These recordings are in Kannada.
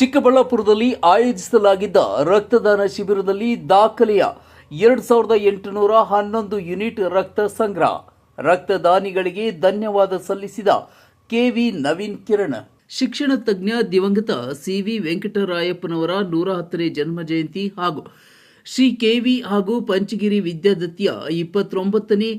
ಚಿಕ್ಕಬಳ್ಳಾಪುರದಲ್ಲಿ ಆಯೋಜಿಸಲಾಗಿದ್ದ ರಕ್ತದಾನ ಶಿಬಿರದಲ್ಲಿ ದಾಖಲೆಯ ಎರಡ್ ಸಾವಿರದ ಎಂಟುನೂರ ಹನ್ನೊಂದು ಯೂನಿಟ್ ರಕ್ತ ಸಂಗ್ರಹ. ರಕ್ತದಾನಿಗಳಿಗೆ ಧನ್ಯವಾದ ಸಲ್ಲಿಸಿದ ಕೆವಿ ನವೀನ್ ಕಿರಣ್. ಶಿಕ್ಷಣ ತಜ್ಞ ದಿವಂಗತ ಸಿವಿ ವೆಂಕಟರಾಯಪ್ಪನವರ ನೂರ ಹತ್ತನೇ ಜನ್ಮ ಜಯಂತಿ ಹಾಗೂ ಶ್ರೀ ಕೆವಿ ಹಾಗೂ ಪಂಚಗಿರಿ ವಿದ್ಯಾದತ್ತಿಯ ಇಪ್ಪತ್ತೊಂಬತ್ತನೇ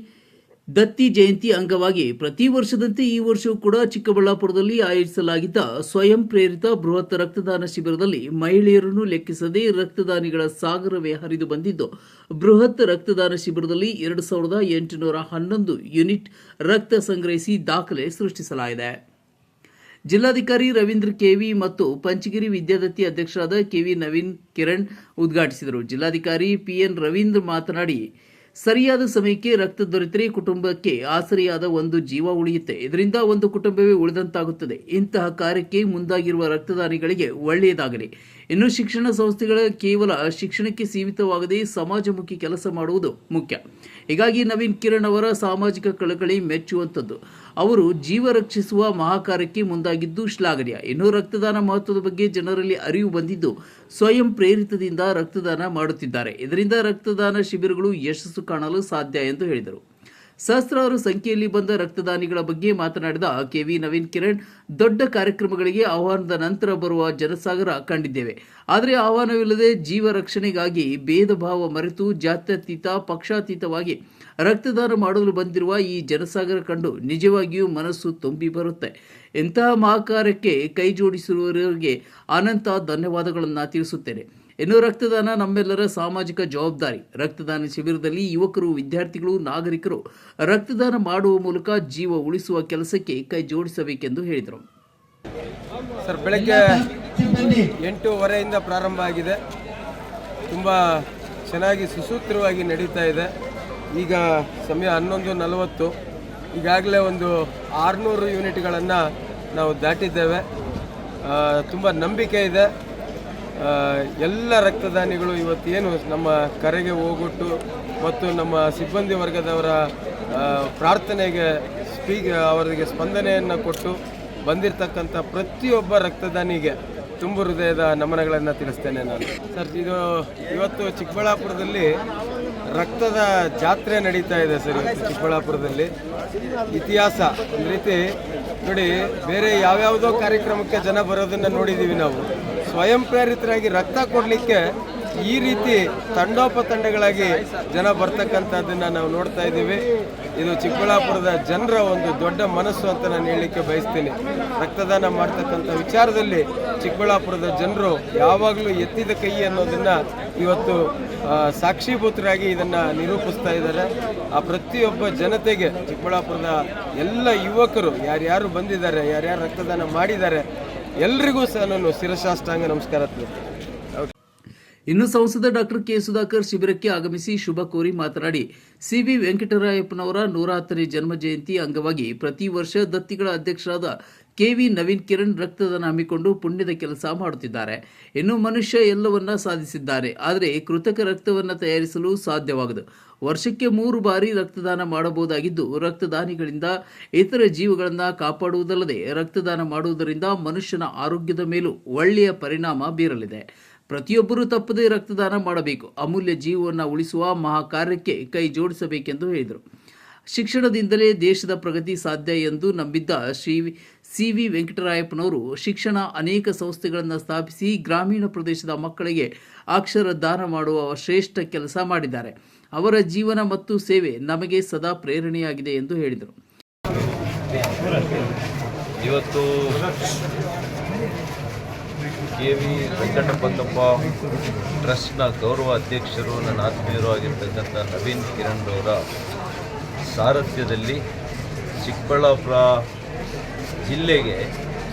ದತ್ತಿ ಜಯಂತಿ ಅಂಗವಾಗಿ ಪ್ರತಿ ವರ್ಷದಂತೆ ಈ ವರ್ಷವೂ ಕೂಡ ಚಿಕ್ಕಬಳ್ಳಾಪುರದಲ್ಲಿ ಆಯೋಜಿಸಲಾಗಿದ್ದ ಸ್ವಯಂ ಪ್ರೇರಿತ ಬೃಹತ್ ರಕ್ತದಾನ ಶಿಬಿರದಲ್ಲಿ ಮಹಿಳೆಯರನ್ನು ಲೆಕ್ಕಿಸದೆ ರಕ್ತದಾನಿಗಳ ಸಾಗರವೇ ಹರಿದು ಬಂದಿದ್ದು, ಬೃಹತ್ ರಕ್ತದಾನ ಶಿಬಿರದಲ್ಲಿ ಎರಡು ಸಾವಿರದ ಎಂಟುನೂರ ಹನ್ನೊಂದು ಯೂನಿಟ್ ರಕ್ತ ಸಂಗ್ರಹಿಸಿ ದಾಖಲೆ ಸೃಷ್ಟಿಸಲಾಗಿದೆ. ಜಿಲ್ಲಾಧಿಕಾರಿ ರವೀಂದ್ರ ಕೆವಿ ಮತ್ತು ಪಂಚಗಿರಿ ವಿದ್ಯಾದತ್ತಿ ಅಧ್ಯಕ್ಷರಾದ ಕೆವಿ ನವೀನ್ ಕಿರಣ್ ಉದ್ಘಾಟಿಸಿದರು. ಜಿಲ್ಲಾಧಿಕಾರಿ ಪಿಎನ್ ರವೀಂದ್ರ ಮಾತನಾಡಿ ಸರಿಯಾದ ಸಮಯಕ್ಕೆ ರಕ್ತ ದೊರೆತರೆ ಕುಟುಂಬಕ್ಕೆ ಆಸರೆಯಾದ ಒಂದು ಜೀವ ಉಳಿಯುತ್ತೆ. ಇದರಿಂದ ಒಂದು ಕುಟುಂಬವೇ ಉಳಿದಂತಾಗುತ್ತದೆ. ಇಂತಹ ಕಾರ್ಯಕ್ಕೆ ಮುಂದಾಗಿರುವ ರಕ್ತದಾನಿಗಳಿಗೆ ಒಳ್ಳೆಯದಾಗಲಿ. ಇನ್ನು ಶಿಕ್ಷಣ ಸಂಸ್ಥೆಗಳ ಕೇವಲ ಶಿಕ್ಷಣಕ್ಕೆ ಸೀಮಿತವಾಗದೆ ಸಮಾಜಮುಖಿ ಕೆಲಸ ಮಾಡುವುದು ಮುಖ್ಯ. ಹೀಗಾಗಿ ನವೀನ್ ಕಿರಣ್ ಅವರ ಸಾಮಾಜಿಕ ಕಳಕಳಿ ಮೆಚ್ಚುವಂಥದ್ದು. ಅವರು ಜೀವ ರಕ್ಷಿಸುವ ಮಹಾಕಾರ್ಯಕ್ಕೆ ಮುಂದಾಗಿದ್ದು ಶ್ಲಾಘನೀಯ. ಇನ್ನು ರಕ್ತದಾನ ಮಹತ್ವದ ಬಗ್ಗೆ ಜನರಲ್ಲಿ ಅರಿವು ಬಂದಿದ್ದು ಸ್ವಯಂ ಪ್ರೇರಿತದಿಂದ ರಕ್ತದಾನ ಮಾಡುತ್ತಿದ್ದಾರೆ. ಇದರಿಂದ ರಕ್ತದಾನ ಶಿಬಿರಗಳು ಯಶಸ್ಸು ಕಾಣಲು ಸಾಧ್ಯ ಎಂದು ಹೇಳಿದರು. ಸಹಸ್ರಾರು ಸಂಖ್ಯೆಯಲ್ಲಿ ಬಂದ ರಕ್ತದಾನಿಗಳ ಬಗ್ಗೆ ಮಾತನಾಡಿದ ಕೆವಿ ನವೀನ್ ಕಿರಣ್, ದೊಡ್ಡ ಕಾರ್ಯಕ್ರಮಗಳಿಗೆ ಆಹ್ವಾನದ ನಂತರ ಬರುವ ಜನಸಾಗರ ಕಂಡಿದ್ದೇವೆ. ಆದರೆ ಆಹ್ವಾನವಿಲ್ಲದೆ ಜೀವ ರಕ್ಷಣೆಗಾಗಿ ಭೇದ ಭಾವ ಮರೆತು ಜಾತ್ಯತೀತ, ಪಕ್ಷಾತೀತವಾಗಿ ರಕ್ತದಾನ ಮಾಡಲು ಬಂದಿರುವ ಈ ಜನಸಾಗರ ಕಂಡು ನಿಜವಾಗಿಯೂ ಮನಸ್ಸು ತುಂಬಿ ಬರುತ್ತೆ. ಇಂತಹ ಮಹಾಕಾರ್ಯಕ್ಕೆ ಕೈ ಜೋಡಿಸಿರುವವರಿಗೆ ಅನಂತ ಧನ್ಯವಾದಗಳನ್ನು ತಿಳಿಸುತ್ತೇನೆ. ಇನ್ನು ರಕ್ತದಾನ ನಮ್ಮೆಲ್ಲರ ಸಾಮಾಜಿಕ ಜವಾಬ್ದಾರಿ. ರಕ್ತದಾನ ಶಿಬಿರದಲ್ಲಿ ಯುವಕರು, ವಿದ್ಯಾರ್ಥಿಗಳು, ನಾಗರಿಕರು ರಕ್ತದಾನ ಮಾಡುವ ಮೂಲಕ ಜೀವ ಉಳಿಸುವ ಕೆಲಸಕ್ಕೆ ಕೈ ಜೋಡಿಸಬೇಕೆಂದು ಹೇಳಿದರು. ಸರ್, ಬೆಳಗ್ಗೆ ಎಂಟೂವರೆಯಿಂದ ಪ್ರಾರಂಭ ಆಗಿದೆ. ತುಂಬ ಚೆನ್ನಾಗಿ ಸುಸೂತ್ರವಾಗಿ ನಡೀತಾ ಇದೆ. ಈಗ ಸಮಯ ಹನ್ನೊಂದು ನಲವತ್ತು. ಈಗಾಗಲೇ ಒಂದು ಆರುನೂರು ಯೂನಿಟ್ಗಳನ್ನು ನಾವು ದಾಟಿದ್ದೇವೆ. ತುಂಬ ನಂಬಿಕೆ ಇದೆ. ಎಲ್ಲ ರಕ್ತದಾನಿಗಳು ಇವತ್ತೇನು ನಮ್ಮ ಕರೆಗೆ ಹೋಗೊಟ್ಟು ಮತ್ತು ನಮ್ಮ ಸಿಬ್ಬಂದಿ ವರ್ಗದವರ ಪ್ರಾರ್ಥನೆಗೆ ಸ್ಪೀ ಅವರಿಗೆ ಸ್ಪಂದನೆಯನ್ನು ಕೊಟ್ಟು ಬಂದಿರತಕ್ಕಂಥ ಪ್ರತಿಯೊಬ್ಬ ರಕ್ತದಾನಿಗೆ ತುಂಬು ಹೃದಯದ ನಮನಗಳನ್ನು ತಿಳಿಸ್ತೇನೆ ನಾನು. ಸರ್, ಇದು ಇವತ್ತು ಚಿಕ್ಕಬಳ್ಳಾಪುರದಲ್ಲಿ ರಕ್ತದ ಜಾತ್ರೆ ನಡೀತಾ ಇದೆ ಸರ್ ಇವತ್ತು ಚಿಕ್ಕಬಳ್ಳಾಪುರದಲ್ಲಿ. ಇತಿಹಾಸ ಒಂದು ರೀತಿ ನೋಡಿ, ಬೇರೆ ಯಾವ್ಯಾವುದೋ ಕಾರ್ಯಕ್ರಮಕ್ಕೆ ಜನ ಬರೋದನ್ನು ನೋಡಿದ್ದೀವಿ ನಾವು. ಸ್ವಯಂ ಪ್ರೇರಿತರಾಗಿ ರಕ್ತ ಕೊಡಲಿಕ್ಕೆ ಈ ರೀತಿ ತಂಡೋಪತಂಡಗಳಾಗಿ ಜನ ಬರ್ತಕ್ಕಂಥದ್ದನ್ನು ನಾವು ನೋಡ್ತಾ ಇದ್ದೀವಿ. ಇದು ಚಿಕ್ಕಬಳ್ಳಾಪುರದ ಜನರ ಒಂದು ದೊಡ್ಡ ಮನಸ್ಸು ಅಂತ ನಾನು ಹೇಳಲಿಕ್ಕೆ ಬಯಸ್ತೀನಿ. ರಕ್ತದಾನ ಮಾಡ್ತಕ್ಕಂಥ ವಿಚಾರದಲ್ಲಿ ಚಿಕ್ಕಬಳ್ಳಾಪುರದ ಜನರು ಯಾವಾಗಲೂ ಎತ್ತಿದ ಕೈ ಅನ್ನೋದನ್ನು ಇವತ್ತು ಸಾಕ್ಷೀಭೂತರಾಗಿ ಇದನ್ನು ನಿರೂಪಿಸ್ತಾ ಇದ್ದಾರೆ. ಆ ಪ್ರತಿಯೊಬ್ಬ ಜನತೆಗೆ ಚಿಕ್ಕಬಳ್ಳಾಪುರದ ಎಲ್ಲ ಯುವಕರು, ಯಾರ್ಯಾರು ಬಂದಿದ್ದಾರೆ, ಯಾರ್ಯಾರು ರಕ್ತದಾನ ಮಾಡಿದ್ದಾರೆ ಎಲ್ರಿಗೂ ಸಹ ನಾನು ಶಿರಶಾಷ್ಟಾಂಗ ನಮಸ್ಕಾರ ಇನ್ನು ಸಂಸದ ಡಾಕ್ಟರ್ ಕೆ ಸುಧಾಕರ್ ಶಿಬಿರಕ್ಕೆ ಆಗಮಿಸಿ ಶುಭ ಕೋರಿ ಮಾತನಾಡಿ, ಸಿವಿ ವೆಂಕಟರಾಯಪ್ಪನವರ ನೂರ ಹತ್ತನೇ ಜನ್ಮ ಜಯಂತಿ ಅಂಗವಾಗಿ ಪ್ರತಿ ವರ್ಷ ದತ್ತಿಗಳ ಅಧ್ಯಕ್ಷರಾದ ಕೆವಿ ನವೀನ್ ಕಿರಣ್ ರಕ್ತದಾನ ಹಮ್ಮಿಕೊಂಡು ಪುಣ್ಯದ ಕೆಲಸ ಮಾಡುತ್ತಿದ್ದಾರೆ. ಇನ್ನು ಮನುಷ್ಯ ಎಲ್ಲವನ್ನ ಸಾಧಿಸಿದ್ದಾರೆ. ಆದರೆ ಕೃತಕ ರಕ್ತವನ್ನು ತಯಾರಿಸಲು ಸಾಧ್ಯವಾಗದು. ವರ್ಷಕ್ಕೆ ಮೂರು ಬಾರಿ ರಕ್ತದಾನ ಮಾಡಬಹುದಾಗಿದ್ದು, ರಕ್ತದಾನಿಗಳಿಂದ ಇತರ ಜೀವಗಳನ್ನು ಕಾಪಾಡುವುದಲ್ಲದೆ ರಕ್ತದಾನ ಮಾಡುವುದರಿಂದ ಮನುಷ್ಯನ ಆರೋಗ್ಯದ ಮೇಲೂ ಒಳ್ಳೆಯ ಪರಿಣಾಮ ಬೀರಲಿದೆ. ಪ್ರತಿಯೊಬ್ಬರೂ ತಪ್ಪದೇ ರಕ್ತದಾನ ಮಾಡಬೇಕು. ಅಮೂಲ್ಯ ಜೀವವನ್ನು ಉಳಿಸುವ ಮಹಾ ಕಾರ್ಯಕ್ಕೆ ಕೈ ಜೋಡಿಸಬೇಕೆಂದು ಹೇಳಿದರು. ಶಿಕ್ಷಣದಿಂದಲೇ ದೇಶದ ಪ್ರಗತಿ ಸಾಧ್ಯ ಎಂದು ನಂಬಿದ್ದ ಶ್ರೀ ಸಿ ವಿ ವೆಂಕಟರಾಯಪ್ಪನವರು ಶಿಕ್ಷಣ ಅನೇಕ ಸಂಸ್ಥೆಗಳನ್ನು ಸ್ಥಾಪಿಸಿ ಗ್ರಾಮೀಣ ಪ್ರದೇಶದ ಮಕ್ಕಳಿಗೆ ಅಕ್ಷರ ದಾನ ಮಾಡುವ ಶ್ರೇಷ್ಠ ಕೆಲಸ ಮಾಡಿದ್ದಾರೆ. ಅವರ ಜೀವನ ಮತ್ತು ಸೇವೆ ನಮಗೆ ಸದಾ ಪ್ರೇರಣೆಯಾಗಿದೆ ಎಂದು ಹೇಳಿದರು. ಇವತ್ತು ಕೆ ವಿ ವೆಂಕಟಪ್ಪಂದಪ್ಪ ಟ್ರಸ್ಟ್ನ ಗೌರವ ಅಧ್ಯಕ್ಷರು, ನನ್ನ ಆತ್ಮೀಯರು ಆಗಿರ್ತಕ್ಕಂಥ ನವೀನ್ ಕಿರಣ್ ಅವರ ಸಾರಥ್ಯದಲ್ಲಿ ಚಿಕ್ಕಬಳ್ಳಾಪುರ ಜಿಲ್ಲೆಗೆ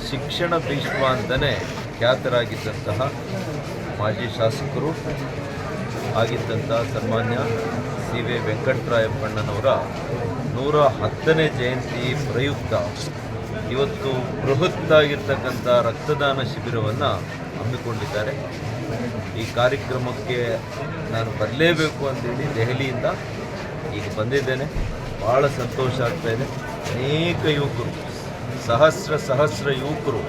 ಶಿಕ್ಷಣ ಭೀಷ್ಮ ಅಂತಲೇ ಖ್ಯಾತರಾಗಿದ್ದಂತಹ ಮಾಜಿ ಶಾಸಕರು ಆಗಿದ್ದಂತಹ ಸನ್ಮಾನ್ಯ ಸಿ ವಿ ವೆಂಕಟರಾಯಪ್ಪಣ್ಣನವರ ನೂರ ಹತ್ತನೇ ಜಯಂತಿ ಪ್ರಯುಕ್ತ ಇವತ್ತು ಬೃಹತ್ತಾಗಿರ್ತಕ್ಕಂಥ ರಕ್ತದಾನ ಶಿಬಿರವನ್ನು ಹಮ್ಮಿಕೊಂಡಿದ್ದಾರೆ. ಈ ಕಾರ್ಯಕ್ರಮಕ್ಕೆ ನಾನು ಬರಲೇಬೇಕು ಅಂತೇಳಿ ದೆಹಲಿಯಿಂದ ಈಗ ಬಂದಿದ್ದೇನೆ. ಭಾಳ ಸಂತೋಷ ಆಗ್ತಾ ಇದೆ. ಅನೇಕ ಯುವಕರು, ಸಹಸ್ರ ಸಹಸ್ರ ಯುವಕರು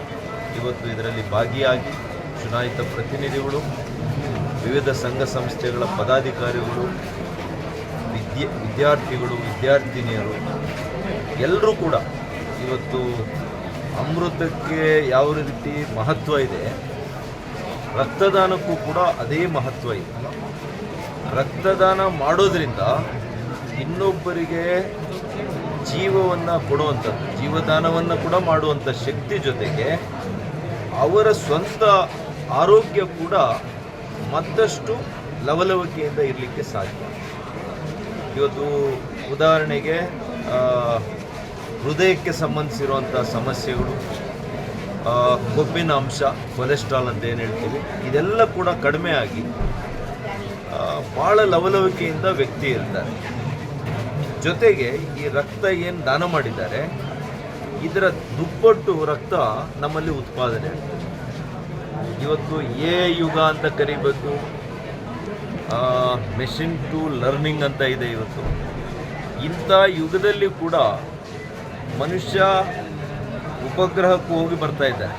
ಇವತ್ತು ಇದರಲ್ಲಿ ಭಾಗಿಯಾಗಿ ಚುನಾಯಿತ ಪ್ರತಿನಿಧಿಗಳು, ವಿವಿಧ ಸಂಘ ಸಂಸ್ಥೆಗಳ ಪದಾಧಿಕಾರಿಗಳು, ವಿದ್ಯೆ, ವಿದ್ಯಾರ್ಥಿಗಳು, ವಿದ್ಯಾರ್ಥಿನಿಯರು ಎಲ್ಲರೂ ಕೂಡ ಇವತ್ತು ಅಮೃತಕ್ಕೆ ಯಾವ ರೀತಿ ಮಹತ್ವ ಇದೆ, ರಕ್ತದಾನಕ್ಕೂ ಕೂಡ ಅದೇ ಮಹತ್ವ ಇದೆ. ರಕ್ತದಾನ ಮಾಡೋದ್ರಿಂದ ಇನ್ನೊಬ್ಬರಿಗೆ ಜೀವವನ್ನು ಕೊಡುವಂಥದ್ದು, ಜೀವದಾನವನ್ನು ಕೂಡ ಮಾಡುವಂಥ ಶಕ್ತಿ ಜೊತೆಗೆ ಅವರ ಸ್ವಂತ ಆರೋಗ್ಯ ಕೂಡ ಮತ್ತಷ್ಟು ಲವಲವಿಕೆಯಿಂದ ಇರಲಿಕ್ಕೆ ಸಾಧ್ಯ. ಇವತ್ತು ಉದಾಹರಣೆಗೆ ಹೃದಯಕ್ಕೆ ಸಂಬಂಧಿಸಿರುವಂಥ ಸಮಸ್ಯೆಗಳು ಕೊಬ್ಬಿನ ಅಂಶ, ಕೊಲೆಸ್ಟ್ರಾಲ್ ಅಂತ ಏನು ಹೇಳ್ತೀವಿ, ಇದೆಲ್ಲ ಕೂಡ ಕಡಿಮೆ ಆಗಿ ಭಾಳ ಲವಲವಿಕೆಯಿಂದ ವ್ಯಕ್ತಿ ಇರ್ತಾರೆ. ಜೊತೆಗೆ ಈ ರಕ್ತ ಏನು ದಾನ ಮಾಡಿದ್ದಾರೆ ಇದರ ದುಪ್ಪಟ್ಟು ರಕ್ತ ನಮ್ಮಲ್ಲಿ ಉತ್ಪಾದನೆ ಆಗ್ತದೆ. ಇವತ್ತು ಎ ಯುಗ ಅಂತ ಕರಿಬೇಕು ಮೆಷಿನ್ ಟು ಲರ್ನಿಂಗ್ ಅಂತ ಇದೆ ಇವತ್ತು. ಇಂಥ ಯುಗದಲ್ಲಿ ಕೂಡ ಮನುಷ್ಯ ಉಪಗ್ರಹಕ್ಕೆ ಹೋಗಿ ಬರ್ತಾ ಇದ್ದಾರೆ.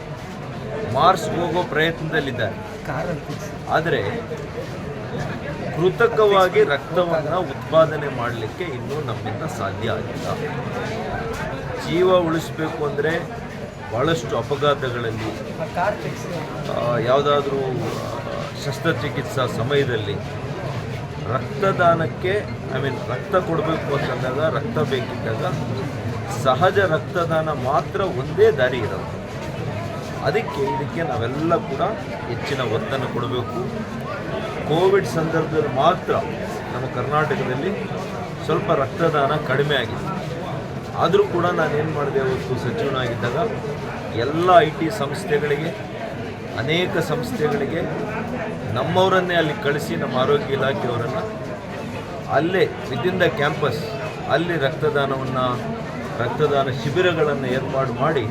ಮಾರ್ಸ್ಗೆ ಹೋಗೋ ಪ್ರಯತ್ನದಲ್ಲಿದ್ದಾರೆ. ಆದರೆ ಕೃತಕವಾಗಿ ರಕ್ತವನ್ನು ಉತ್ಪಾದನೆ ಮಾಡಲಿಕ್ಕೆ ಇನ್ನೂ ನಮ್ಮಿಂದ ಸಾಧ್ಯ ಆಗಿಲ್ಲ. ಜೀವ ಉಳಿಸಬೇಕು ಅಂದರೆ ಭಾಳಷ್ಟು ಅಪಘಾತಗಳಲ್ಲಿ ಯಾವುದಾದ್ರೂ ಶಸ್ತ್ರಚಿಕಿತ್ಸಾ ಸಮಯದಲ್ಲಿ ರಕ್ತದಾನಕ್ಕೆ ಐ ಮೀನ್ ರಕ್ತ ಕೊಡಬೇಕು ಅಂತಂದಾಗ ರಕ್ತ ಬೇಕಿದ್ದಾಗ ಸಹಜ ರಕ್ತದಾನ ಮಾತ್ರ ಒಂದೇ ದಾರಿ ಇರೋದು ಅದಕ್ಕೆ ಇದಕ್ಕೆ ನಾವೆಲ್ಲ ಕೂಡ ಹೆಚ್ಚಿನ ಒತ್ತನ್ನು ಕೊಡಬೇಕು. ಕೋವಿಡ್ ಸಂದರ್ಭದಲ್ಲಿ ಮಾತ್ರ ನಮ್ಮ ಕರ್ನಾಟಕದಲ್ಲಿ ಸ್ವಲ್ಪ ರಕ್ತದಾನ ಕಡಿಮೆ ಆಗಿತ್ತು ಆದರೂ ಕೂಡ ನಾನೇನು ಮಾಡಿದೆ ಅವತ್ತು ಸಚಿವನಾಗಿದ್ದಾಗ, ಎಲ್ಲ ಐ ಟಿ ಸಂಸ್ಥೆಗಳಿಗೆ, ಅನೇಕ ಸಂಸ್ಥೆಗಳಿಗೆ ನಮ್ಮವರನ್ನೇ ಅಲ್ಲಿ ಕಳಿಸಿ ನಮ್ಮ ಆರೋಗ್ಯ ಇಲಾಖೆಯವರನ್ನು ಅಲ್ಲೇ ವಿದಿನ್ ದ ಕ್ಯಾಂಪಸ್ ಅಲ್ಲಿ ರಕ್ತದಾನವನ್ನು, ರಕ್ತದಾನ ಶಿಬಿರಗಳನ್ನು ಏರ್ಪಾಡು ಮಾಡಿ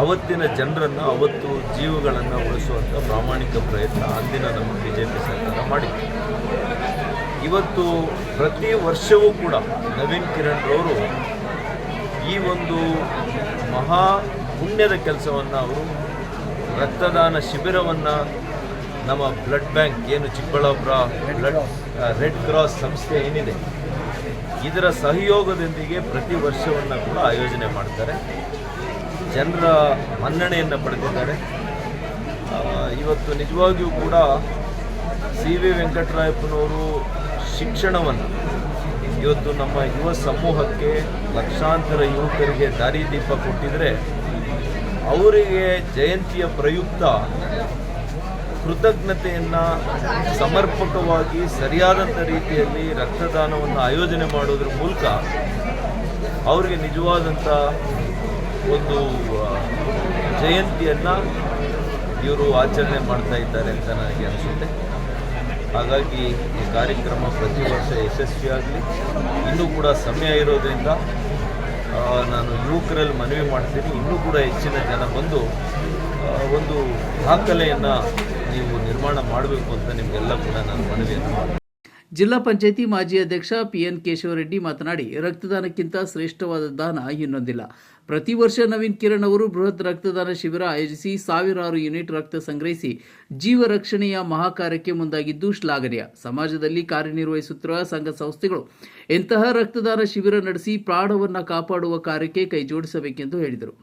ಅವತ್ತಿನ ಜನರನ್ನು, ಅವತ್ತು ಜೀವಗಳನ್ನು ಉಳಿಸುವಂಥ ಪ್ರಾಮಾಣಿಕ ಪ್ರಯತ್ನ ಅಂದಿನ ನಮ್ಮ ಬಿ ಜೆ ಪಿ ಸರ್ಕಾರ ಮಾಡಿತ್ತು. ಇವತ್ತು ಪ್ರತಿ ವರ್ಷವೂ ಕೂಡ ನವೀನ್ ಕಿರಣ್ ರವರು ಈ ಒಂದು ಮಹಾ ಪುಣ್ಯದ ಕೆಲಸವನ್ನು ಅವರು, ರಕ್ತದಾನ ಶಿಬಿರವನ್ನು ನಮ್ಮ ಬ್ಲಡ್ ಬ್ಯಾಂಕ್ ಏನು ಚಿಕ್ಕಬಳ್ಳಾಪುರ ಬ್ಲಡ್ ರೆಡ್ ಕ್ರಾಸ್ ಸಂಸ್ಥೆ ಏನಿದೆ, ಇದರ ಸಹಯೋಗದೊಂದಿಗೆ ಪ್ರತಿ ವರ್ಷವನ್ನು ಕೂಡ ಆಯೋಜನೆ ಮಾಡ್ತಾರೆ. ಜನರ ಮನ್ನಣೆಯನ್ನು ಪಡೆದಿದ್ದಾರೆ. ಇವತ್ತು ನಿಜವಾಗಿಯೂ ಕೂಡ ಸಿ ವಿ ವೆಂಕಟರಾಯಪ್ಪನವರು ಶಿಕ್ಷಣವನ್ನು ಇವತ್ತು ನಮ್ಮ ಯುವ ಸಮೂಹಕ್ಕೆ ಲಕ್ಷಾಂತರ ಯುವಕರಿಗೆ ದಾರಿದೀಪ ಕೊಟ್ಟಿದ್ರೆ ಅವರಿಗೆ ಜಯಂತಿಯ ಪ್ರಯುಕ್ತ ಕೃತಜ್ಞತೆಯನ್ನು ಸಮರ್ಪಕವಾಗಿ ಸರಿಯಾದಂಥ ರೀತಿಯಲ್ಲಿ ರಕ್ತದಾನವನ್ನು ಆಯೋಜನೆ ಮಾಡೋದ್ರ ಮೂಲಕ ಅವರಿಗೆ ನಿಜವಾದಂಥ ಒಂದು ಜಯಂತಿಯನ್ನು ಇವರು ಆಚರಣೆ ಮಾಡ್ತಾ ಇದ್ದಾರೆ ಅಂತ ನನಗೆ ಅನಿಸುತ್ತೆ. ಹಾಗಾಗಿ ಈ ಕಾರ್ಯಕ್ರಮ ಪ್ರತಿ ವರ್ಷ ಯಶಸ್ವಿಯಾಗಲಿ. ಇನ್ನೂ ಕೂಡ ಸಮಯ ಇರೋದ್ರಿಂದ ನಾನು ಯುವಕರಲ್ಲಿ ಮನವಿ ಮಾಡ್ತೀನಿ. ಇನ್ನೂ ಕೂಡ ಹೆಚ್ಚಿನ ಜನ ಬಂದು ಒಂದು ದಾಖಲೆಯನ್ನು ನೀವು ನಿರ್ಮಾಣ ಮಾಡಬೇಕು ಅಂತ ನಿಮಗೆಲ್ಲ ಕೂಡ ನಾನು ಮನವಿಯನ್ನು ಜಿಲ್ಲಾ ಪಂಚಾಯಿತಿ ಮಾಜಿ ಅಧ್ಯಕ್ಷ ಪಿ ಎನ್ ಕೇಶವರೆಡ್ಡಿ ಮಾತನಾಡಿ, ರಕ್ತದಾನಕ್ಕಿಂತ ಶ್ರೇಷ್ಠವಾದ ದಾನ ಇನ್ನೊಂದಿಲ್ಲ. ಪ್ರತಿ ವರ್ಷ ನವೀನ್ ಕಿರಣ್ ಅವರು ಬೃಹತ್ ರಕ್ತದಾನ ಶಿಬಿರ ಆಯೋಜಿಸಿ ಸಾವಿರಾರು ಯೂನಿಟ್ ರಕ್ತ ಸಂಗ್ರಹಿಸಿ ಜೀವ ರಕ್ಷಣೆಯ ಮಹಾಕಾರ್ಯಕ್ಕೆ ಮುಂದಾಗಿದ್ದು ಶ್ಲಾಘನೀಯ. ಸಮಾಜದಲ್ಲಿ ಕಾರ್ಯನಿರ್ವಹಿಸುತ್ತಿರುವ ಸಂಘ ಸಂಸ್ಥೆಗಳು ಇಂತಹ ರಕ್ತದಾನ ಶಿಬಿರ ನಡೆಸಿ ಪ್ರಾಣವನ್ನು ಕಾಪಾಡುವ ಕಾರ್ಯಕ್ಕೆ ಕೈಜೋಡಿಸಬೇಕೆಂದು ಹೇಳಿದರು.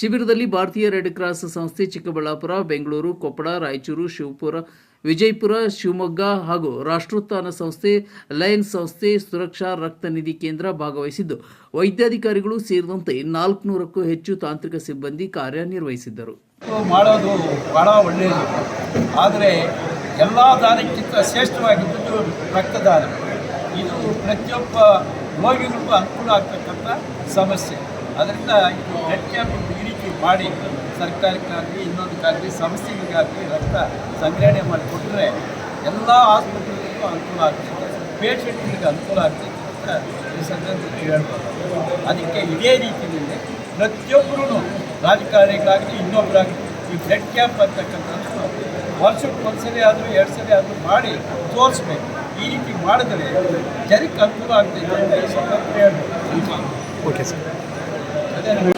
ಶಿಬಿರದಲ್ಲಿ ಭಾರತೀಯ ರೆಡ್ ಕ್ರಾಸ್ ಸಂಸ್ಥೆ ಚಿಕ್ಕಬಳ್ಳಾಪುರ, ಬೆಂಗಳೂರು, ಕೊಪ್ಪಳ, ರಾಯಚೂರು, ಶಿವಪುರ ವಿಜಯಪುರ, ಶಿವಮೊಗ್ಗ ಹಾಗೂ ರಾಷ್ಟ್ರೋತ್ಥಾನ ಸಂಸ್ಥೆ, ಲಯನ್ಸ್ ಸಂಸ್ಥೆ ಸುರಕ್ಷಾ ರಕ್ತ ನಿಧಿ ಕೇಂದ್ರ ಭಾಗವಹಿಸಿದ್ದು. ವೈದ್ಯಾಧಿಕಾರಿಗಳು ಸೇರಿದಂತೆ ನಾಲ್ಕುನೂರಕ್ಕೂ ಹೆಚ್ಚು ತಾಂತ್ರಿಕ ಸಿಬ್ಬಂದಿ ಕಾರ್ಯನಿರ್ವಹಿಸಿದ್ದರು. ಮಾಡೋದು ಬಹಳ ಒಳ್ಳೆಯದು. ಆದರೆ ಎಲ್ಲ ದಾನಕ್ಕಿಂತ ಶ್ರೇಷ್ಠವಾಗಿದ್ದು ರಕ್ತದಾನ. ಇದು ಪ್ರತಿಯೊಬ್ಬ ರೋಗಿಗಳಿಗೂ ಅನುಕೂಲ ಆಗ್ತಕ್ಕಂಥ ಸಮಸ್ಯೆ. ಅದರಿಂದ ಈ ರೀತಿ ಮಾಡಿ ಸರ್ಕಾರಕ್ಕಾಗಲಿ ಇನ್ನೊಂದಕ್ಕಾಗಲಿ ಸಂಸ್ಥೆಗಳಿಗಾಗಲಿ ರಕ್ತ ಸಂಗ್ರಹಣೆ ಮಾಡಿಕೊಟ್ರೆ ಎಲ್ಲ ಆಸ್ಪತ್ರೆಗಳಿಗೂ ಅನುಕೂಲ ಆಗ್ತದೆ. ಪೇಷಂಟ್ಗಳಿಗೆ ಅನುಕೂಲ ಆಗ್ತದೆ ಅಂತ ಈ ಸಂದರ್ಭದಲ್ಲಿ ಹೇಳ್ಬೋದು. ಅದಕ್ಕೆ ಇದೇ ರೀತಿಯಲ್ಲಿ ಪ್ರತಿಯೊಬ್ಬರೂ ರಾಜಕಾರಣಿಗಳಾಗಲಿ ಇನ್ನೊಬ್ಬರಾಗಲಿ ಈ ಬ್ಲಡ್ ಕ್ಯಾಂಪ್ ಅಂತಕ್ಕಂಥದ್ದು ವರ್ಷಕ್ಕೆ ಒಂದ್ಸರಿ ಆದರೂ ಎರಡು ಸಲ ಆದರೂ ಮಾಡಿ ತೋರಿಸ್ಬೇಕು. ಈ ರೀತಿ ಮಾಡಿದ್ರೆ ಜನಕ್ಕೆ ಅನುಕೂಲ ಆಗ್ತೈತೆ ಅಂತ ಈ ಸಂದರ್ಭದಲ್ಲಿ ಹೇಳ್ಬೋದು. ಓಕೆ ಸರ್ ಅದೇ